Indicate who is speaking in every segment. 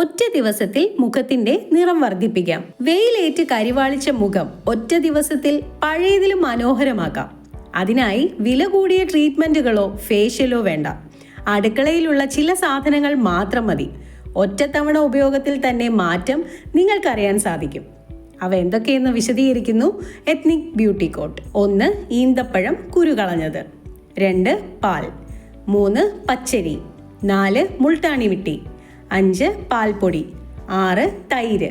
Speaker 1: ഒറ്റ ദിവസത്തിൽ മുഖത്തിന്റെ നിറം വർദ്ധിപ്പിക്കാം. വെയിലേറ്റ് കരിവാളിച്ച മുഖം ഒറ്റ ദിവസത്തിൽ പഴയതിലും മനോഹരമാക്കാം. അതിനായി വില കൂടിയ ട്രീറ്റ്മെന്റുകളോ ഫേഷ്യലോ വേണ്ട. അടുക്കളയിലുള്ള ചില സാധനങ്ങൾ മാത്രം മതി. ഒറ്റത്തവണ ഉപയോഗത്തിൽ തന്നെ മാറ്റം നിങ്ങൾക്കറിയാൻ സാധിക്കും. അവ എന്തൊക്കെയെന്ന് വിശദീകരിക്കുന്നു എത്നിക് ബ്യൂട്ടി കോട്ട്. ഒന്ന് ഈന്തപ്പഴം കുരുകളഞ്ഞത്. രണ്ട് പാൽ. മൂന്ന് പച്ചരി. നാല് മുൾട്ടാണി മിട്ടി. അഞ്ച് പാൽപ്പൊടി ആറ് തൈര്.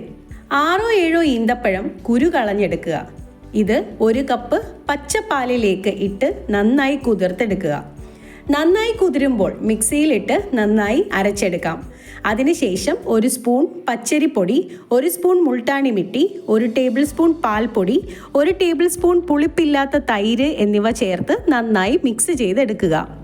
Speaker 1: ആറോ ഏഴോ ഈന്തപ്പഴം കുരു കളഞ്ഞെടുക്കുക. ഇത് ഒരു കപ്പ് പച്ചപ്പാലിലേക്ക് ഇട്ട് നന്നായി കുതിർത്തെടുക്കുക. നന്നായി കുതിരുമ്പോൾ മിക്സിയിലിട്ട് നന്നായി അരച്ചെടുക്കാം. അതിനുശേഷം ഒരു സ്പൂൺ പച്ചരിപ്പൊടി ഒരു സ്പൂൺ മുൾട്ടാണി മിട്ടി ഒരു ടേബിൾ സ്പൂൺ പാൽപ്പൊടി ഒരു ടേബിൾ സ്പൂൺ പുളിപ്പില്ലാത്ത തൈര് എന്നിവ ചേർത്ത് നന്നായി മിക്സ് ചെയ്തെടുക്കുക.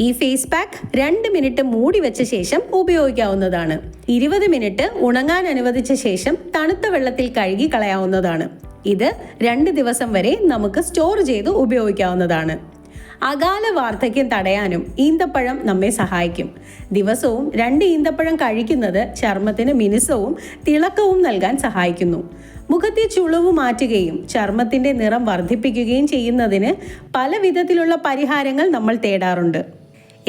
Speaker 1: ഈ ഫേസ് പാക്ക് രണ്ട് മിനിറ്റ് മൂടി വെച്ച ശേഷം ഉപയോഗിക്കാവുന്നതാണ്. ഇരുപത് മിനിറ്റ് ഉണങ്ങാൻ അനുവദിച്ച ശേഷം തണുത്ത വെള്ളത്തിൽ കഴുകി കളയാവുന്നതാണ്. ഇത് രണ്ട് ദിവസം വരെ നമുക്ക് സ്റ്റോർ ചെയ്ത് ഉപയോഗിക്കാവുന്നതാണ്. അകാല വാർദ്ധക്യം തടയാനും ഈന്തപ്പഴം നമ്മെ സഹായിക്കും. ദിവസവും രണ്ട് ഈന്തപ്പഴം കഴിക്കുന്നത് ചർമ്മത്തിന് മിനുസവും തിളക്കവും നൽകാൻ സഹായിക്കുന്നു. മുഖത്തെ ചുളിവ് മാറ്റുകയും ചർമ്മത്തിന്റെ നിറം വർദ്ധിപ്പിക്കുകയും ചെയ്യുന്നതിന് പല പരിഹാരങ്ങൾ നമ്മൾ തേടാറുണ്ട്.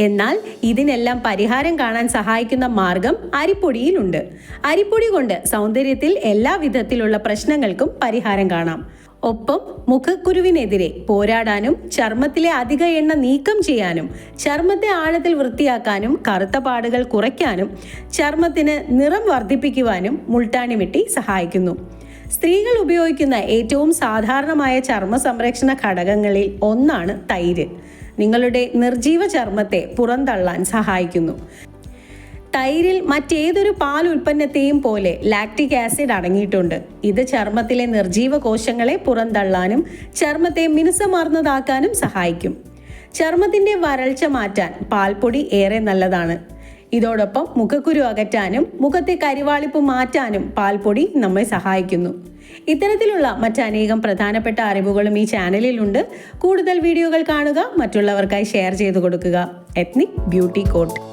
Speaker 1: എന്നാൽ ഇതിനെല്ലാം പരിഹാരം കാണാൻ സഹായിക്കുന്ന മാർഗം അരിപ്പൊടിയിലുണ്ട്. അരിപ്പൊടി കൊണ്ട് സൗന്ദര്യത്തിൽ എല്ലാ വിധത്തിലുള്ള പ്രശ്നങ്ങൾക്കും പരിഹാരം കാണാം. ഒപ്പം മുഖക്കുരുവിനെതിരെ പോരാടാനും ചർമ്മത്തിലെ അധിക എണ്ണ നീക്കം ചെയ്യാനും ചർമ്മത്തെ ആഴത്തിൽ വൃത്തിയാക്കാനും കറുത്ത പാടുകൾ കുറയ്ക്കാനും ചർമ്മത്തിന് നിറം വർദ്ധിപ്പിക്കുവാനും മുൾട്ടാണി മിട്ടി സഹായിക്കുന്നു. സ്ത്രീകൾ ഉപയോഗിക്കുന്ന ഏറ്റവും സാധാരണമായ ചർമ്മ സംരക്ഷണ ഘടകങ്ങളിൽ ഒന്നാണ് തൈര്. നിങ്ങളുടെ നിർജീവ ചർമ്മത്തെ പുറന്തള്ളാൻ സഹായിക്കുന്നു. തൈരിൽ മറ്റേതൊരു പാൽ ഉൽപ്പന്നത്തെയും പോലെ ലാക്റ്റിക് ആസിഡ് അടങ്ങിയിട്ടുണ്ട്. ഇത് ചർമ്മത്തിലെ നിർജീവ കോശങ്ങളെ പുറന്തള്ളാനും ചർമ്മത്തെ മിനുസമാർന്നതാക്കാനും സഹായിക്കും. ചർമ്മത്തിന്റെ വരൾച്ച മാറ്റാൻ പാൽപ്പൊടി ഏറെ നല്ലതാണ്. ഇതോടൊപ്പം മുഖക്കുരു അകറ്റാനും മുഖത്തെ കരിവാളിപ്പ് മാറ്റാനും പാൽപ്പൊടി നമ്മെ സഹായിക്കുന്നു. ഇത്തരത്തിലുള്ള മറ്റനേകം പ്രധാനപ്പെട്ട അറിവുകളും ഈ ചാനലിലുണ്ട്. കൂടുതൽ വീഡിയോകൾ കാണുക മറ്റുള്ളവർക്കായി ഷെയർ ചെയ്തു കൊടുക്കുക. Ethnic beauty coat.